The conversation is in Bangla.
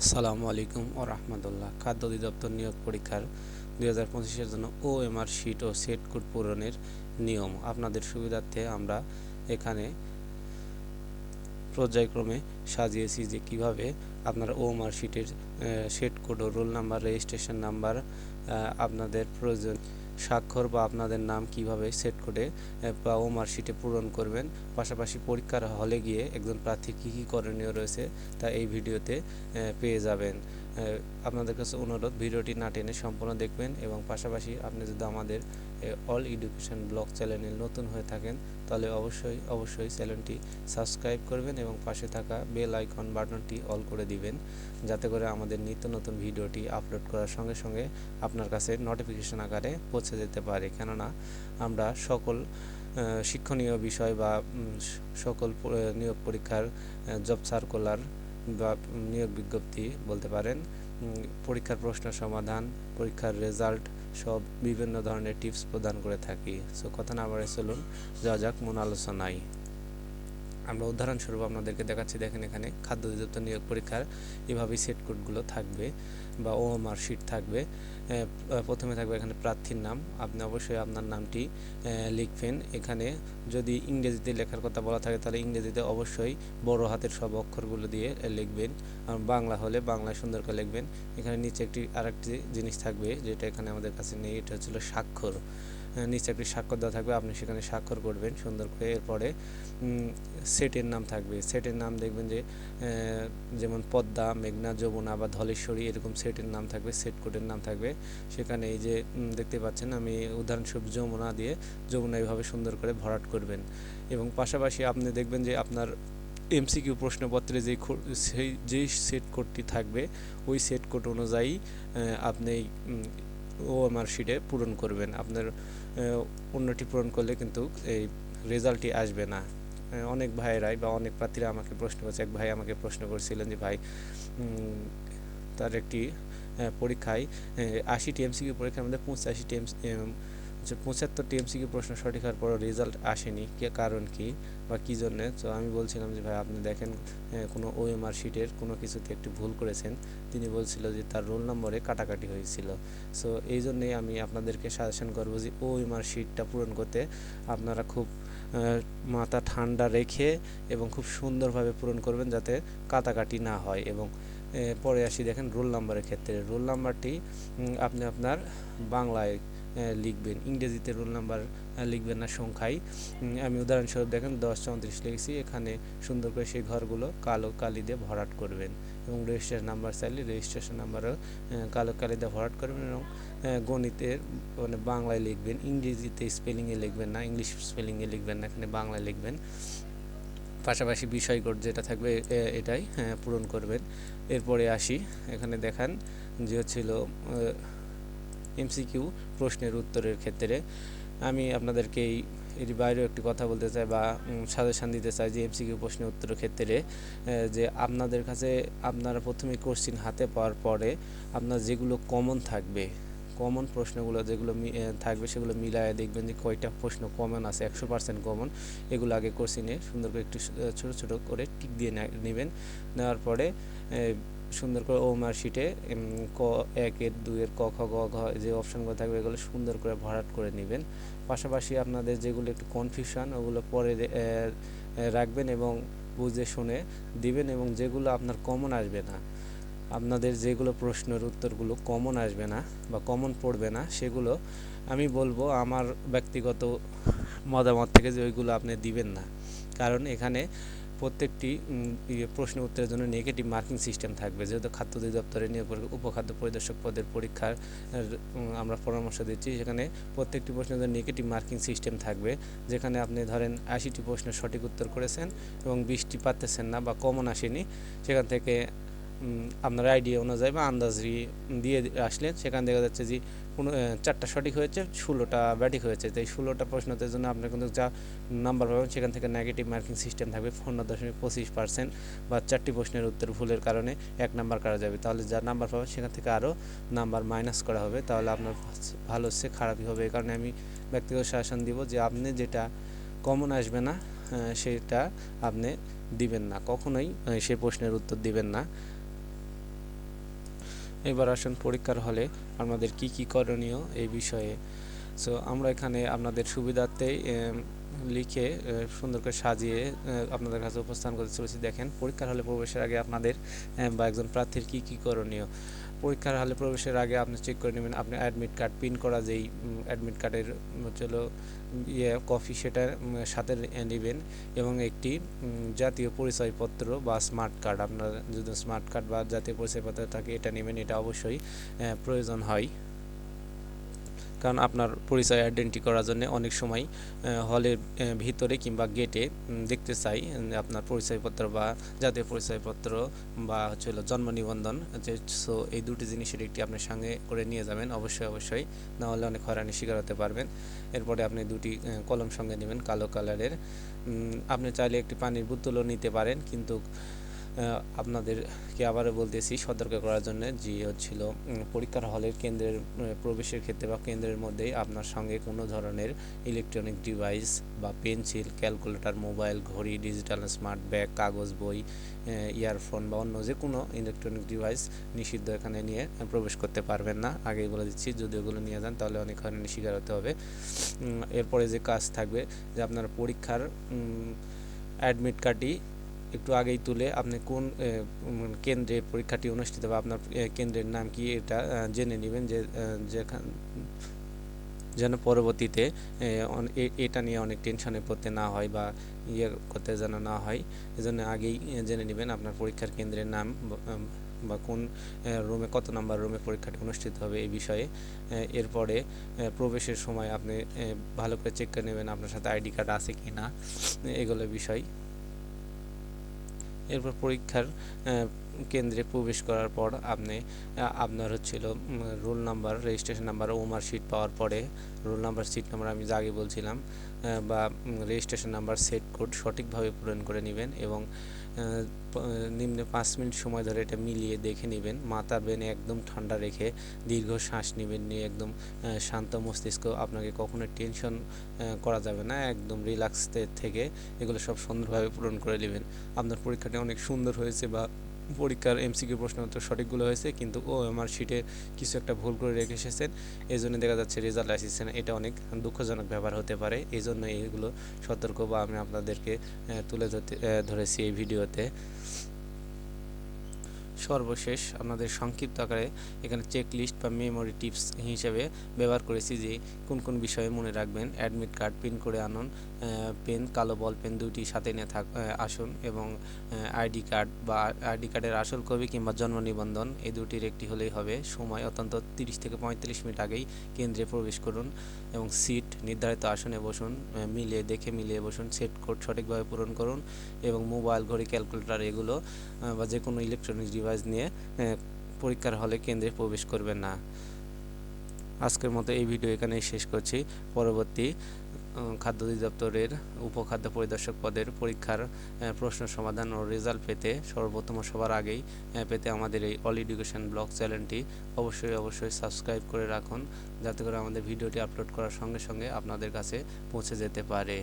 আসসালামু আলাইকুম ও রহমতুল্লাহ। খাদ্য অধিদপ্তর নিয়োগ পরীক্ষার দুই হাজার পঁচিশের জন্য ও এমআর শিট ও সেট কোড পূরণের নিয়ম। আপনাদের সুবিধার্থে আমরা এখানে পর্যায়ক্রমে সাজিয়েছি যে কীভাবে আপনার ও এমআর শিটের সেট কোড ও রোল নাম্বার রেজিস্ট্রেশন নাম্বার আপনাদের প্রয়োজন স্বাক্ষর বা আপনাদের নাম কীভাবে সেট করে বা ও মার্কশিটে পূরণ করবেন, পাশাপাশি পরীক্ষার হলে গিয়ে একজন প্রার্থী কী কী করণীয় রয়েছে তা এই ভিডিওতে পেয়ে যাবেন। আপনাদের কাছে অনুরোধ, ভিডিওটি না টেনে সম্পূর্ণ দেখবেন এবং পাশাপাশি আপনি যদি আমাদের অল এডুকেশন ব্লগ চ্যানেলে নতুন হয়ে থাকেন, তাহলে অবশ্যই অবশ্যই চ্যানেলটি সাবস্ক্রাইব করবেন এবং পাশে থাকা বেল আইকন বাটনটি অল করে দিবেন, যাতে করে আমাদের নিত্য নতুন ভিডিওটি আপলোড করার সঙ্গে সঙ্গে আপনার কাছে নোটিফিকেশন আকারে পৌঁছে যেতে পারে। কেননা, আমরা সকল শিক্ষণীয় বিষয় বা সকল নিয়োগ পরীক্ষার জব সার্কুলার নিয়োগ বিজ্ঞপ্তি বলতে পারেন পরীক্ষার প্রশ্ন সমাধান, পরীক্ষার রেজাল্ট সব বিভিন্ন ধরনের টিপস প্রদান করে থাকি। সো কথা না বাড়ে চলুন যা যাক মন আলোচনায়। আমরা উদাহরণস্বরূপ আপনাদেরকে দেখাচ্ছি, দেখেন এখানে খাদ্য অধিদপ্তর নিয়োগ পরীক্ষার এভাবেই সেট কোডগুলো থাকবে বা ওএমআর শিট থাকবে। প্রথমে থাকবে এখানে প্রার্থীর নাম। আপনি অবশ্যই আপনার নামটি লিখবেন। এখানে যদি ইংরেজিতে লেখার কথা বলা থাকে, তাহলে ইংরেজিতে অবশ্যই বড় হাতের সব অক্ষরগুলো দিয়ে লিখবেন। আর বাংলা হলে বাংলায় সুন্দর করে লিখবেন। এখানে নিচে একটি আরেকটি জিনিস থাকবে, যেটা এখানে আমাদের কাছে নেই, এটা হচ্ছিল স্বাক্ষর। নিচে একটি স্বাক্ষর দেওয়া থাকবে, আপনি সেখানে স্বাক্ষর করবেন সুন্দর করে। এরপরে সেটের নাম থাকবে। সেটের নাম দেখবেন যে যেমন পদ্মা, মেঘনা, যমুনা বা ধলেশ্বরী, এরকম সেটের নাম থাকবে সেট কোডের নাম থাকবে। সেখানে এই যে দেখতে পাচ্ছেন আমি উদাহরণস্বরূপ যমুনা দিয়ে, যমুনা এইভাবে সুন্দর করে ভরাট করবেন। এবং পাশাপাশি আপনি দেখবেন যে, আপনার এমসিকিউ প্রশ্নপত্রে যে সেই যেই সেট কোডটি থাকবে, ওই সেট কোড অনুযায়ী আপনি ও আমার শিটে পূরণ করবেন। আপনার অন্যটি পূরণ করলে কিন্তু এই রেজাল্টটি আসবে না। অনেক ভাইয়েরাই বা অনেক প্রার্থীরা আমাকে প্রশ্ন করছে, এক ভাই আমাকে প্রশ্ন করছিলেন যে, ভাই তার একটি পরীক্ষায় আশিটি এমসিকিউ পরীক্ষার মধ্যে পঁচাশিটি এম পঁচাত্তরটি এমসিকিউ প্রশ্ন সঠিক হওয়ার পরও রেজাল্ট আসেনি। কে, কারণ কি বা কী জন্যে? তো আমি বলছিলাম যে, ভাই, আপনি দেখেন কোনো ওএমআর শিটের কোনো কিছুতে একটি ভুল করেছেন। তিনি বলছিল যে, তার রোল নম্বরে কাটাকাটি হয়েছিল। সো এই জন্যেই আমি আপনাদেরকে সাজেশন করব যে ওএমআর শিটটা পূরণ করতে আপনারা খুব মাথা ঠান্ডা রেখে এবং খুব সুন্দরভাবে পূরণ করবেন যাতে কাটাকাটি না হয়। এবং পরে আসি দেখেন রোল নাম্বারের ক্ষেত্রে। রোল নাম্বারটি আপনি আপনার বাংলায় লিখবেন। ইংরেজিতে রোল নাম্বার লিখবেন না সংখ্যায় আমি উদাহরণস্বরূপ দেখেন, দশ চৌত্রিশ লিখেছি। এখানে সুন্দর করে সেই ঘরগুলো কালো কালি দিয়ে ভরাট করবেন এবং রেজিস্ট্রেশন নাম্বার চাইলে রেজিস্ট্রেশন নাম্বারও কালো কালি দিয়ে ভরাট করবেন এবং গণিতের মানে বাংলায় লিখবেন। ইংরেজিতে স্পেলিংয়ে লিখবেন না, ইংলিশ স্পেলিংয়ে লিখবেন না, এখানে বাংলায় লিখবেন। পাশাপাশি বিষয় কোড যেটা থাকবে এটাই পূরণ করবেন। এরপরে আসি, এখানে দেখান যে হচ্ছিল এমসিকিউ প্রশ্নের উত্তরের ক্ষেত্রে। আমি আপনাদেরকে এই এর বাইরেও একটি কথা বলতে চাই বা সাজেশান দিতে চাই যে এমসিকিউ প্রশ্নের উত্তরের ক্ষেত্রে যে আপনাদের কাছে আপনারা প্রথমে কোশ্চিন হাতে পাওয়ার পরে আপনার যেগুলো কমন থাকবে কমন প্রশ্নগুলো যেগুলো থাকবে সেগুলো মিলায় দেখবেন যে কয়টা প্রশ্ন কমন আছে, একশো পার্সেন্ট কমন এগুলো আগে কোশ্চিনে সুন্দর করে একটু ছোটো ছোটো করে টিক দিয়ে নেবেন। নেওয়ার পরে সুন্দর করে ও মার্কশিটে ক একের দুইয়ের ক, খ, গ, ঘ, যে অপশানগুলো থাকবে এগুলো সুন্দর করে ভরাট করে নেবেন। পাশাপাশি আপনাদের যেগুলো একটু কনফিউশন ওগুলো পরে রাখবেন এবং বুঝে শুনে দিবেন এবং যেগুলো আপনার কমন আসবে না, আপনাদের যেগুলো প্রশ্নের উত্তরগুলো কমন আসবে না বা কমন পড়বে না, সেগুলো আমি বলব আমার ব্যক্তিগত মতামত থেকে যে ওইগুলো আপনি দিবেন না। কারণ এখানে প্রত্যেকটি ইয়ে প্রশ্ন উত্তরের জন্য নেগেটিভ মার্কিং সিস্টেম থাকবে। যেহেতু খাদ্য অধিদপ্তরের নিয়োগ উপখাদ্য পরিদর্শক পদের পরীক্ষার আমরা পরামর্শ দিচ্ছি। সেখানে প্রত্যেকটি প্রশ্নের জন্য নেগেটিভ মার্কিং সিস্টেম থাকবে, যেখানে আপনি ধরেন আশিটি প্রশ্নের সঠিক উত্তর করেছেন এবং বিশটি পারতেছেন না বা কমন আসেনি, সেখান থেকে আপনার আইডিয়া অনুযায়ী বা আন্দাজ দিয়ে আসলেন সেখান দেখা যাচ্ছে যে কোনো চারটা সঠিক হয়েছে, ষোলোটা ব্যাটিক হয়েছে। তো এই ষোলোটা প্রশ্নতের জন্য আপনার কিন্তু যা নাম্বার পাবেন সেখান থেকে নেগেটিভ মার্কিং সিস্টেম থাকবে পনেরো দশমিক পঁচিশ পার্সেন্ট বা চারটি প্রশ্নের উত্তর ভুলের কারণে এক নাম্বার করা যাবে। তাহলে যা নাম্বার পাবেন সেখান থেকে আরও নাম্বার মাইনাস করা হবে। তাহলে আপনার ভালো হচ্ছে, খারাপই হবে। এই কারণে আমি ব্যক্তিগত শাসন দিব যে আপনি যেটা কমন আসবে না সেটা আপনি দিবেন না। কখনোই সেই প্রশ্নের উত্তর দিবেন না। এবার আসুন পরীক্ষার হলে আমাদের কি কি করণীয় এই বিষয়ে। সো আমরা এখানে আপনাদের সুবিধার্থে লিখে সুন্দর করে সাজিয়ে আপনাদের কাছে উপস্থান করতে চলেছি। দেখেন, পরীক্ষার হলে প্রবেশের আগে আপনাদের বা একজন প্রার্থীর কী কী করণীয়। পরীক্ষার হলে প্রবেশের আগে আপনি চেক করে নেবেন। আপনি অ্যাডমিট কার্ড পিন করা যেই অ্যাডমিট কার্ডের হলো ইয়ে কপি সেটার সাথে নেবেন এবং একটি জাতীয় পরিচয়পত্র বা স্মার্ট কার্ড আপনার যদি স্মার্ট কার্ড বা জাতীয় পরিচয়পত্র থাকে, এটা নেবেন, এটা অবশ্যই প্রয়োজন হয়। কারণ আপনার পরিচয় আইডেন্টি করার জন্য অনেক সময় হলের ভিতরে কিংবা গেটে দেখতে চাই আপনার পরিচয়পত্র বা জাতীয় পরিচয়পত্র বা হচ্ছে হলো জন্ম নিবন্ধন, যে সো এই দুটি জিনিসের একটি আপনার সঙ্গে করে নিয়ে যাবেন, অবশ্যই অবশ্যই। না হলে অনেক হয়রানির শিকার হতে পারবেন। এরপরে আপনি দুটি কলম সঙ্গে নেবেন, কালো কালারের আপনি চাইলে একটি পানির বোতলও নিতে পারেন, কিন্তু আপনাদেরকে আবারও বলতেছি সতর্ক করার জন্য যে হচ্ছিল পরীক্ষার হলের কেন্দ্রের প্রবেশের ক্ষেত্রে বা কেন্দ্রের মধ্যেই আপনার সঙ্গে কোনো ধরনের ইলেকট্রনিক ডিভাইস বা পেন্সিল ক্যালকুলেটর মোবাইল ঘড়ি ডিজিটাল স্মার্ট ব্যাগ কাগজ, বই ইয়ারফোন বা অন্য যে কোনো ইলেকট্রনিক ডিভাইস নিষিদ্ধ এখানে নিয়ে প্রবেশ করতে পারবেন না। আগেই বলে দিচ্ছি, যদি ওগুলো নিয়ে যান তাহলে অনেক হয়রানির শিকার হতে হবে। এরপরে যে কাজ থাকবে যে আপনার পরীক্ষার অ্যাডমিট কার্ডটি একটু আগেই তুলে আপনি কোন কেন্দ্রে পরীক্ষাটি অনুষ্ঠিত হবে আপনার কেন্দ্রের নাম কি এটা জেনে নেবেন যে যেখান যেন পরবর্তীতে এটা নিয়ে অনেক টেনশনে পড়তে না হয় বা ইয়ে করতে যেন না হয় এজন্য আগেই জেনে নেবেন আপনার পরীক্ষার কেন্দ্রের নাম বা, কোন রুমে কত নাম্বার রুমে পরীক্ষাটি অনুষ্ঠিত হবে এই বিষয়ে এরপরে প্রবেশের সময় আপনি ভালো করে চেক করে নেবেন আপনার সাথে আইডি কার্ড আছে কি না এগুলো বিষয়। এরপর পরীক্ষার কেন্দ্রে প্রবেশ করার পর আপনি আপনার হচ্ছিল রোল নাম্বার, রেজিস্ট্রেশন নাম্বার ও মার্কশিট পাওয়ার পরে রোল নাম্বার, সিট নাম্বার আমি আগে বলছিলাম বা রেজিস্ট্রেশন নাম্বার, সেট কোড সঠিকভাবে পূরণ করে নেবেন এবং নিম্নে পাঁচ মিনিট সময় ধরে এটা মিলিয়ে দেখে নেবেন। মাথা বেনে একদম ঠান্ডা রেখে দীর্ঘ শ্বাস নেবেন নিয়ে একদম শান্ত মস্তিষ্ক আপনাকে কখনো টেনশন করা যাবে না। একদম রিল্যাক্স থেকে এগুলো সব সুন্দরভাবে পূরণ করে নেবেন। আপনার পরীক্ষাটি অনেক সুন্দর হয়েছে বা পরীক্ষার এমসিকিউ প্রশ্ন উত্তর সঠিকগুলো হয়েছে, কিন্তু ও আমার শিটে কিছু একটা ভুল করে রেখে এসেছেন। এই জন্য দেখা যাচ্ছে রেজাল্ট আসছে না। এটা অনেক দুঃখজনক ব্যাপার হতে পারে। এই জন্য এইগুলো সতর্ক বা আমি আপনাদেরকে তুলে ধরতে ধরেছি এই ভিডিওতে। সর্বশেষ আপনাদের সংক্ষিপ্ত আকারে এখানে চেক লিস্ট বা মেমোরি টিপস হিসেবে ব্যবহার করেছি যে কোন কোন বিষয়ে মনে রাখবেন অ্যাডমিট কার্ড প্রিন্ট করে আনুন পেন কালো বল পেন দুটি সাথে নিয়ে থাক আসুন এবং আইডি কার্ড বা আইডি কার্ডের আসল কবি কিংবা জন্ম নিবন্ধন এই দুটির একটি হলেই হবে। সময় অত্যন্ত তিরিশ থেকে পঁয়তাল্লিশ মিনিট আগেই কেন্দ্রে প্রবেশ করুন এবং সিট নির্ধারিত আসনে বসুন মিলিয়ে দেখে মিলিয়ে বসুন সেট কোড সঠিকভাবে পূরণ করুন এবং মোবাইল ঘড়ি ক্যালকুলেটর এগুলো বা যে কোনো ইলেকট্রনিক ডিভাইস নিয়ে পরীক্ষার হলে কেন্দ্রে প্রবেশ করবেন না। আজকের মতো এই ভিডিও এখানেই শেষ করছি। পরবর্তী খাদ্য অধিদপ্তরের উপখাদ্য পরিদর্শক পদের পরীক্ষার প্রশ্ন সমাধান ও রেজাল্ট পেতে সর্বপ্রথম সবার আগেই পেতে আমাদের এই অল এডুকেশন ব্লগ চ্যানেলটি অবশ্যই অবশ্যই সাবস্ক্রাইব করে রাখুন। যাতে করে আমাদের ভিডিওটি আপলোড করার সঙ্গে সঙ্গে আপনাদের কাছে পৌঁছে যেতে পারে।